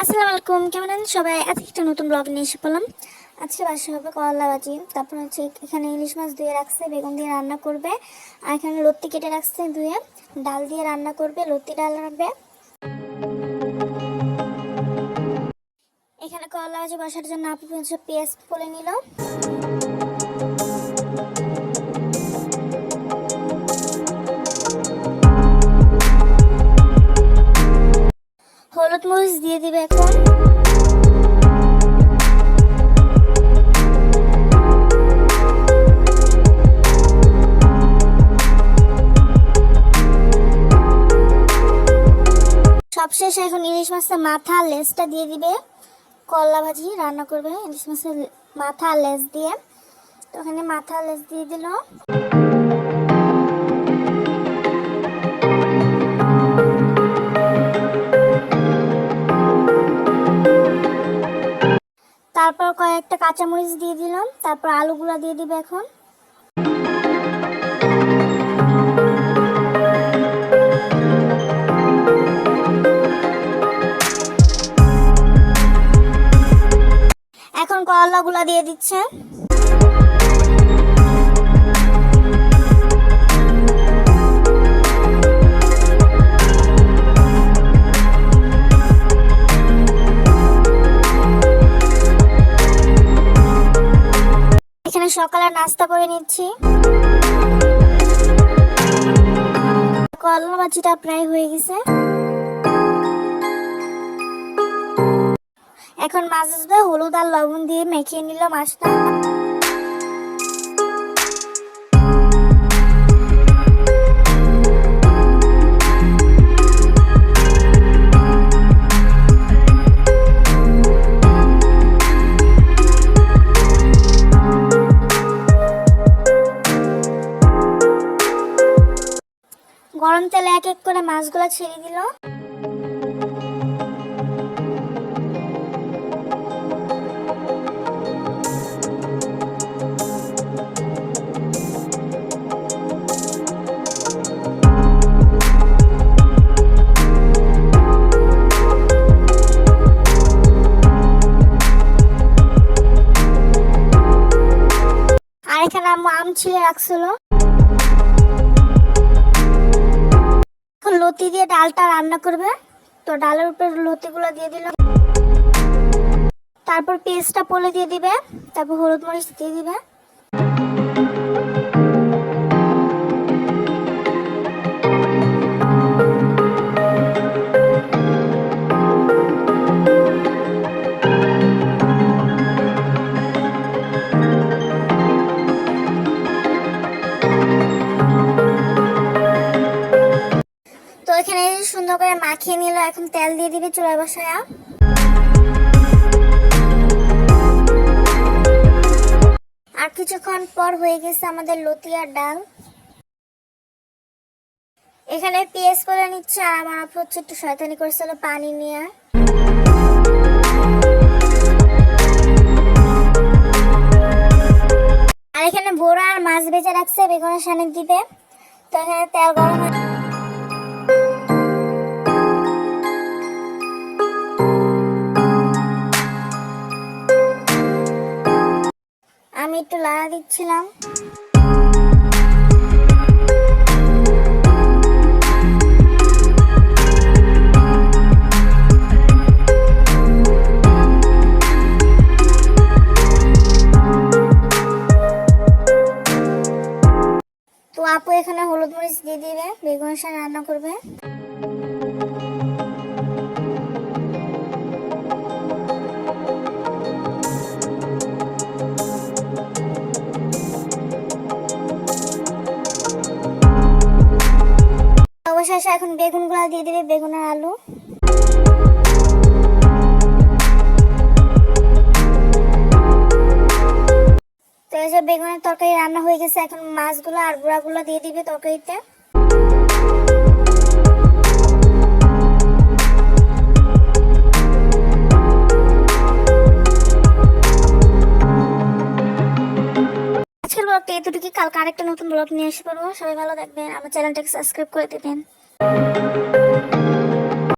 আসসালামু আলাইকুম, কেমন আছেন সবাই? আজকে একটা নতুন ব্লগ নিয়ে এসে পড়লাম। আজকে বাসা হবে করলা ভাজি, তারপর হচ্ছে এখানে ইলিশ মাছ ধুয়ে রাখছে, বেগুন দিয়ে রান্না করবে, আর এখানে লত্তি কেটে রাখছে ধুয়ে, ডাল দিয়ে রান্না করবে, লত্তি ডাল রাখবে এখানে করলা ভাজি বসার জন্য আপু হচ্ছে পেঁয়াজ ফলে নিল। মরিচ দিয়ে দিবে এখন সবশেষ এখন ইলিশ মাছের মাথা লেজটা দিয়ে দিবে। করলা ভাজি রান্না করবে, ইলিশ মাছের মাথা লেজ দিয়ে। তো ওখানে মাথা লেজ দিয়ে দিল। কয়েকটা কাঁচামরিচ দিয়ে দিলাম তারপর আলুগুলা দিয়ে দিবে এখন। এখন করলাগুলা দিয়ে দিচ্ছে এখানে সকালে নাস্তা করে নিচ্ছি। কলা ভাজিটা প্রায় হয়ে গেছে। এখন মাছ হলুদ আর লবণ দিয়ে মেখে নিল মাছটা। তেলে এক এক করে মাছগুলো ছেড়ে দিল। আর এখানে আম ছিলে রাখছিল। লতি দিয়ে ডালটা রান্না করবে। তো ডালের উপর লতিগুলো দিয়ে দিলাম। তারপর পেস্টটা পলে দিয়ে দিবে। তারপর হলুদ মরিচ দিয়ে দিবে। সুন্দর করে মাখিয়ে নিল, এখন তেল দিয়ে দিবে চুলায় বসায়া। আর কিছুক্ষণ পর হয়ে গেছে আমাদের লতিয়ার ডাল। এখানে পেঁয়াজ করে নিচ্ছে আর আমার আপু হচ্ছে একটু শয়তানি করছিল পানি নিয়ে। আর এখানে বোরা আর মাছ বেজে রাখছে, বেগুনের সামনে দিবে। তো এখানে তেল গরম একটু লাড়া দিচ্ছিলাম। তো আপু এখানে হলুদ মরিচ দিয়ে দিবে বেগুন রান্না করবে। অবশেষে এখন বেগুনগুলো দিয়ে দিবে, বেগুন আর আলু। তো যে বেগুনের তরকারি রান্না হয়ে গেছে, এখন মাছগুলো আর গুঁড়াগুলো দিয়ে দিবে তরকারিতে। আজকের ব্লগটা এতটুকু কালকে আরেকটা নতুন ব্লগ নিয়ে এসে পড়ব। সবাই ভালো থাকবেন। আমার চ্যানেলটাকে সাবস্ক্রাইব করে দেবেন। Música